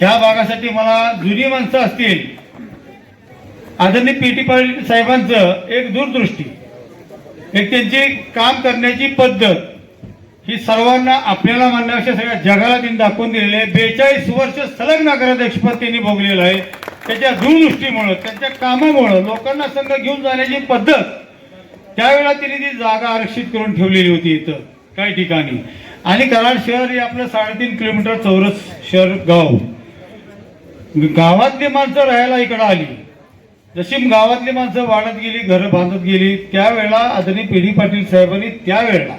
ह्या भागासाठी मला जुनी माणसं असतील. आदरणीय पी टी पाटील साहेबांचं एक दूरदृष्टी. एक त्यांची काम करण्याची पद्धत. ही सर्वांना आपल्याला मानण्यापेक्षा सगळ्या जगाला त्यांनी दाखवून दिलेली आहे. बेचाळीस वर्ष सलग नगराध्यक्षपद त्यांनी भोगलेलं आहे. त्याच्या दूरदृष्टीमुळं त्यांच्या कामामुळं लोकांना संघ घेऊन जाण्याची पद्धत त्यावेळेला त्यांनी ती जागा आरक्षित करून ठेवलेली होती इथं काही ठिकाणी. आणि कराड शहर हे आपलं साडेतीन किलोमीटर चौरस शहर गाव. गावातली माणसं राहायला इकडं आली. जशी गावातली माणसं वाढत गेली घरं बांधत गेली त्यावेळेला आदरणीय पी डी पाटील साहेबांनी त्यावेळेला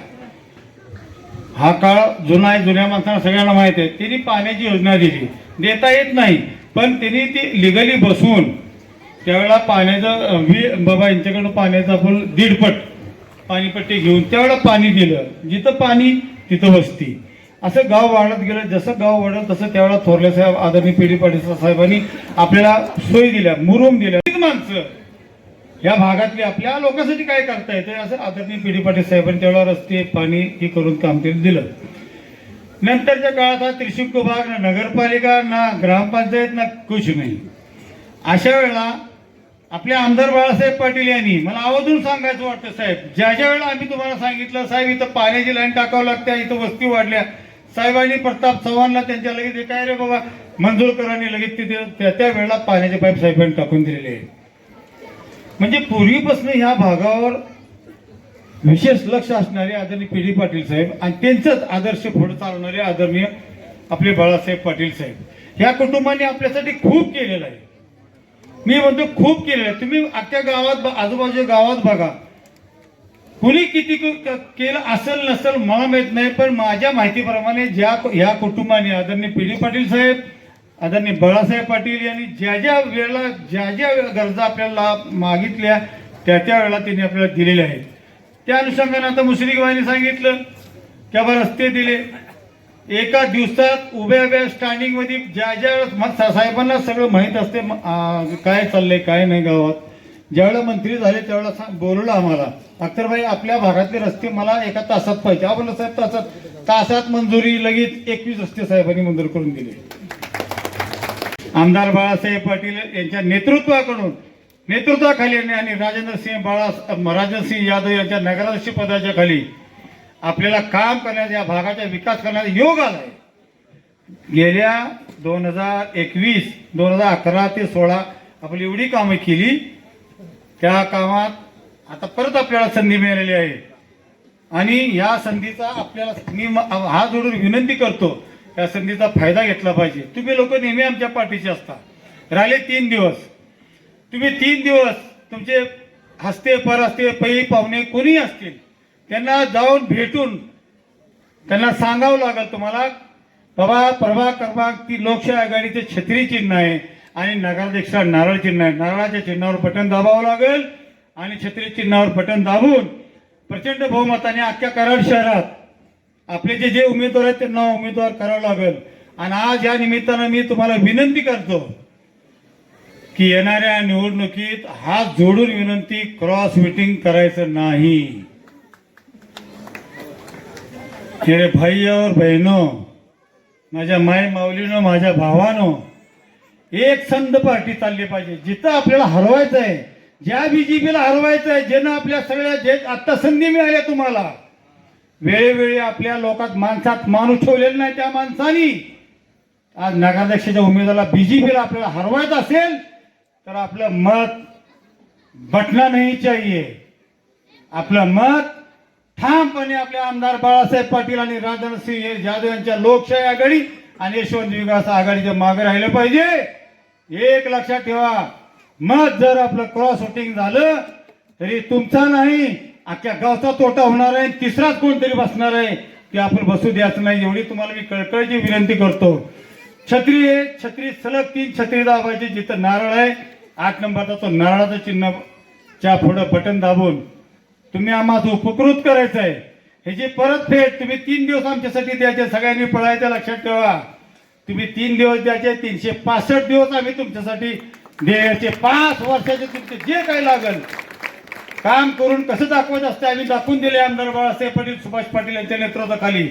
हा काळ जुना आहे जुन्या माणसांना सगळ्यांना माहीत आहे. त्यांनी पाण्याची योजना दिली. देता येत नाही पण त्यांनी ती लिगली बसवून त्यावेळेला पाण्याचं वी बाबा यांच्याकडून पाण्याचं आपण दीडपट पाणीपट्टी घेऊन त्यावेळेला पाणी दिलं. जिथं पाणी तिथं वस्ती. असं गाव वाढत गेलं जसं गाव वाढलं तसं त्यावेळेला थोरले साहेब आदरणीय पिढी डी पाटील साहेबांनी आपल्याला सोयी दिल्या मुरुम दिल्या. माणसं. या भागातली आपल्या लोकांसाठी काय करता येते असं आदरणीय पिढी पाटील साहेबांनी त्यावेळेला रस्ते पाणी हे करून काम त्यांनी दिलं. नंतरच्या काळात हा त्रिशुक्क भाग ना नगरपालिका ना ग्रामपंचायत ना कुछ नाही. अशा वेळेला आपले आमदार बाळासाहेब पाटील यांनी मला आवर्जून सांगायचं वाटतं साहेब ज्या ज्या वेळेला आम्ही तुम्हाला सांगितलं साहेब इथं पाण्याची लाईन टाकावं लागते इथं वस्ती वाढल्या साहेबांनी प्रताप चव्हाणला त्यांच्या लगेच हे काय रे बाबा मंजूरकरांनी लगेच तिथे त्या त्या वेळेला पाण्याचे पाईप साहेबांनी टाकून दिलेले आहे म्हणजे पूर्वीपासून ह्या भागावर विशेष लक्ष असणारे आदरणीय पी डी पाटील साहेब आणि त्यांचंच आदर्श पुढे चालवणारे आदरणीय आपले बाळासाहेब पाटील साहेब. ह्या कुटुंबाने आपल्यासाठी खूप केलेलं आहे. मी म्हणतो खूप केलेलं आहे. तुम्ही अख्ख्या गावात ब- आजूबाजूच्या गावात बघा. कुणी किती केलं असेल नसेल मला माहीत नाही पण माझ्या माहितीप्रमाणे ज्या ह्या कुटुंबाने आदरणीय पी डी पाटील साहेब आदरणीय बाळासाहेब पाटील यांनी ज्या ज्या वेळेला ज्या ज्या गरजा आपल्याला मागितल्या त्या त्या वेळेला त्यांनी आपल्याला दिलेल्या आहेत. त्या अनुषंगाने आता मुश्रीफबाईंनी सांगितलं की बाबा रस्ते दिले. एका दिवसात उभ्या उभ्या स्टँडिंगमध्ये ज्या ज्या वेळेस मग सा- साहेबांना सगळं माहीत असते काय चाललंय काय नाही गावात ज्यावेळेला मंत्री झाले त्यावेळेला सा- बोलवलं आम्हाला. अख्तरबाई आपल्या भागातले रस्ते मला एका तासात पाहिजे. आपण साहेब तासात तासात मंजुरी लगेच एकवीस रस्ते साहेबांनी मंजूर करून दिले. आमदार बाळासाहेब पाटील यांच्या नेतृत्वाकडून नेतृत्वाखाली आणि- आणि राजेंद्र सिंह बाळा राजेंद्र सिंह यादव यांच्या नगराध्यक्ष पदाच्या खाली आपल्याला काम करण्याचा या भागाचा विकास करण्याचा योग आलाय गेल्या दोन हजार एकवीस दोन हजार अकरा ते सोळा आपली एवढी कामं केली त्या कामात आता परत आपल्याला संधी मिळालेली आहे. आणि या संधीचा आपल्याला मी हा हात जोडून विनंती करतो या संधीचा फायदा घेतला पाहिजे. तुम्ही लोक नेहमी आमच्या पाठीचे असता. राहिले तीन दिवस. तुम्ही तीन दिवस तुमचे हस्ते परहस्ते पै पाहुणे कोणी असतील त्यांना जाऊन भेटून त्यांना सांगावं लागेल तुम्हाला बाबा प्रभा क्रमांक ती लोकशाही आघाडीचे छत्री चिन्ह आहे. आणि नगराध्यक्षा नारळ चिन्ह आहे नारळाच्या चिन्हावर बटन दाबावं लागेल आणि छत्री चिन्हावर बटन दाबून प्रचंड बहुमताने अख्ख्या कराड शहरात आपले जे जे उमेदवार आहेत त्यांना उमेदवार करावं लागेल. आणि आज या निमित्तानं मी तुम्हाला विनंती करतो की येणाऱ्या निवडणुकीत हात जोडून विनंती क्रॉस मिटिंग करायचं नाही. भाई और बहिणो माझ्या माय माऊलीनं माझ्या भावानं एक संध पार्टी चालली पाहिजे. जिथं आपल्याला हरवायचं आहे ज्या बीजेपीला हरवायचं आहे ज्यानं आपल्या सगळ्या जे आत्ता संधी मिळाल्या तुम्हाला वेळोवेळी आपल्या लोकात माणसात माणूस ठेवलेला नाही त्या माणसानी. आज नगराध्यक्षाच्या उमेदवाराला बीजेपीला आपल्याला हरवायचं असेल तर आपलं मत बटना नाही चाहिए आपलं मत ठामपणे आपले आमदार बाळासाहेब पाटील आणि राजेंद्र सिंह जाधव यांच्या लोकशाही आघाडी आणि यशवंत विकास आघाडीच्या मागे राहिलं पाहिजे. एक लक्षात ठेवा मग जर आपलं क्रॉस वोटिंग झालं तरी तुमचा नाही अख्ख्या गावचा तोटा होणार आहे तिसराच कोणतरी बसणार आहे ते आपण बसू द्यायचं नाही एवढी तुम्हाला मी कळकळीची विनंती करतो. छत्री आहे छत्री सलग तीन छत्री दाबायची जिथं नारळ आहे आठ नंबरचा तो नारळाचं चिन्ह च्या पुढं बटन दाबून तुम्ही आम्हाला उपकृत करायचं आहे ह्याची परतफेड तुम्ही तीन दिवस आमच्यासाठी द्यायचे सगळ्यांनी पळायचं लक्षात ठेवा. तुम्ही तीन दिवस द्यायचे तीनशे पासष्ट दिवस आम्ही तुमच्यासाठी द्यायचे. पाच वर्षाचे तुमचे जे काही लागेल. काम करून कसं दाखवत असते आम्ही दाखवून दिले आमदार बाळासाहेब पाटील सुभाष पाटील यांच्या नेतृत्वाखाली.